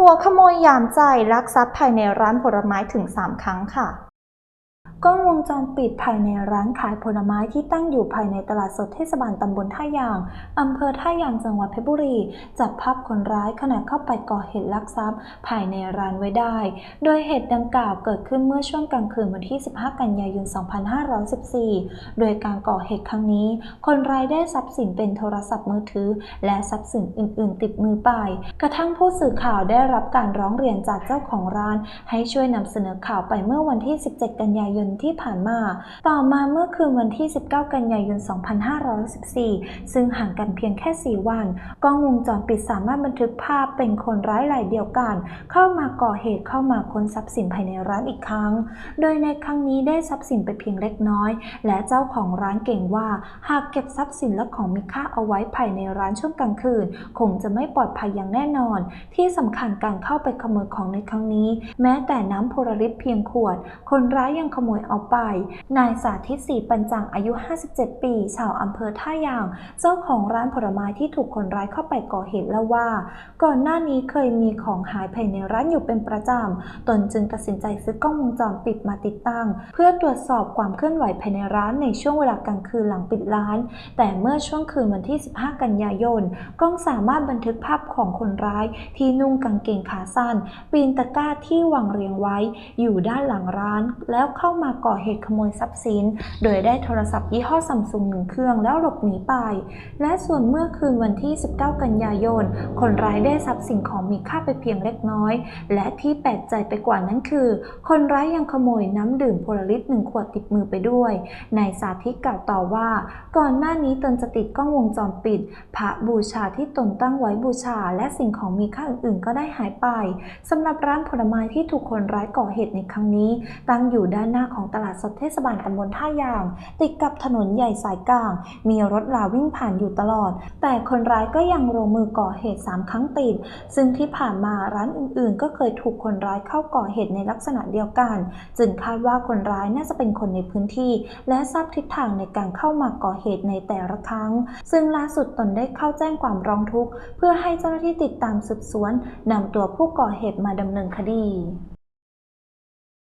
หัวขโมยยามใจลักทรัพย์ภายในร้านผลไม้ถึง 3 ครั้งค่ะ กล้องวงจรปิดภายในร้านขายผลไม้ที่ตั้งอยู่ภายในตลาดสดเทศบาลตำบลท่ายาง อำเภอท่ายางจังหวัดเพชรบุรี จับภาพคนร้ายขณะเข้าไปก่อเหตุลักทรัพย์ ภายในร้านไว้ได้ โดยเหตุดังกล่าวเกิดขึ้นเมื่อช่วงกลางคืนวันที่ 15 กันยายน 2514 โดยการก่อเหตุครั้งนี้ คนร้ายได้ทรัพย์สินเป็นโทรศัพท์มือถือ และทรัพย์สินอื่น ๆ ติดมือไป กระทั่งผู้สื่อข่าวได้รับการร้องเรียนจากเจ้าของร้าน ให้ช่วยนำเสนอข่าวไปเมื่อวันที่ 17 กันยายนที่ผ่านมา ต่อมาเมื่อคืนวันที่ 19 กันยายน 2514ซึ่งห่างกันเพียงแค่ 4 วัน กล้องวงจรปิดสามารถบันทึกภาพเป็นคนร้ายรายเดียวกัน เข้ามาก่อเหตุเข้ามาค้นทรัพย์สินภายในร้านอีกครั้ง โดยในครั้งนี้ได้ทรัพย์สินไปเพียงเล็กน้อย และเจ้าของร้านเก่งว่า หากเก็บทรัพย์สินและของมีค่าเอาไว้ภายในร้านช่วงกลางคืน คงจะไม่ปลอดภัยอย่างแน่นอน ที่สำคัญการเข้าไปขโมยของในครั้งนี้ แม้แต่น้ำโพลาริสเพียงขวด คนร้ายยังขโมยเอาไป นายสาธิตศรีปัญจังอายุ 57 ปี ชาวอำเภอท่ายาง เจ้าของร้านผลไม้ที่ถูกคนร้ายเข้าไปก่อเหตุเล่าว่า ก่อนหน้านี้เคยมีของหายภายในร้านอยู่เป็นประจำ ตนจึงตัดสินใจซื้อกล้องวงจรปิดมาติดตั้ง เพื่อตรวจสอบความเคลื่อนไหวภายในร้านในช่วงเวลากลางคืนหลังปิดร้าน แต่เมื่อช่วงคืนวันที่ 15 กันยายน กล้องสามารถบันทึกภาพของคนร้ายที่นุ่งกางเกงขาสั้น ปีนตะกร้าที่วางเรียงไว้ อยู่ด้านหลังร้านแล้วเข้ามาก่อเหตุขโมยทรัพย์สิน โดยได้โทรศัพท์ยี่ห้อซัมซุงหนึ่งเครื่องแล้วหลบหนีไป และส่วนเมื่อคืนวันที่ 19 กันยายน คนร้ายได้ทรัพย์สินของมีค่าไปเพียงเล็กน้อย และที่แปลกใจไปกว่านั้นคือ คนร้ายยังขโมยน้ำดื่มโพลาริสหนึ่งขวดติดมือไปด้วยนายสาธิตกล่าวต่อว่า ก่อนหน้านี้ตนจะติดกล้องวงจรปิด พระบูชาที่ตนตั้งไว้บูชา และสิ่งของมีค่าอื่นๆ ก็ได้หายไปสำหรับร้านผลไม้ที่ถูกคนร้ายก่อเหตุในครั้งนี้ ตั้งอยู่ด้านหน้าของของตลาดสดเทศบาลตำบลท่ายาง ติดกับถนนใหญ่สายกลาง มีรถลาวิ่งผ่านอยู่ตลอด แต่คนร้ายก็ยังลงมือก่อเหตุ 3 ครั้งติด ซึ่งที่ผ่านมาร้านอื่นๆ ก็เคยถูกคนร้ายเข้าก่อเหตุในลักษณะเดียวกัน จึงคาดว่าคนร้ายน่าจะเป็นคนในพื้นที่ และทราบทิศทางในการเข้ามาก่อเหตุในแต่ละครั้ง ซึ่งล่าสุดตนได้เข้าแจ้งความร้องทุกข์เพื่อให้เจ้าหน้าที่ติดตามสืบสวนนำตัวผู้ก่อเหตุมาดำเนินคดี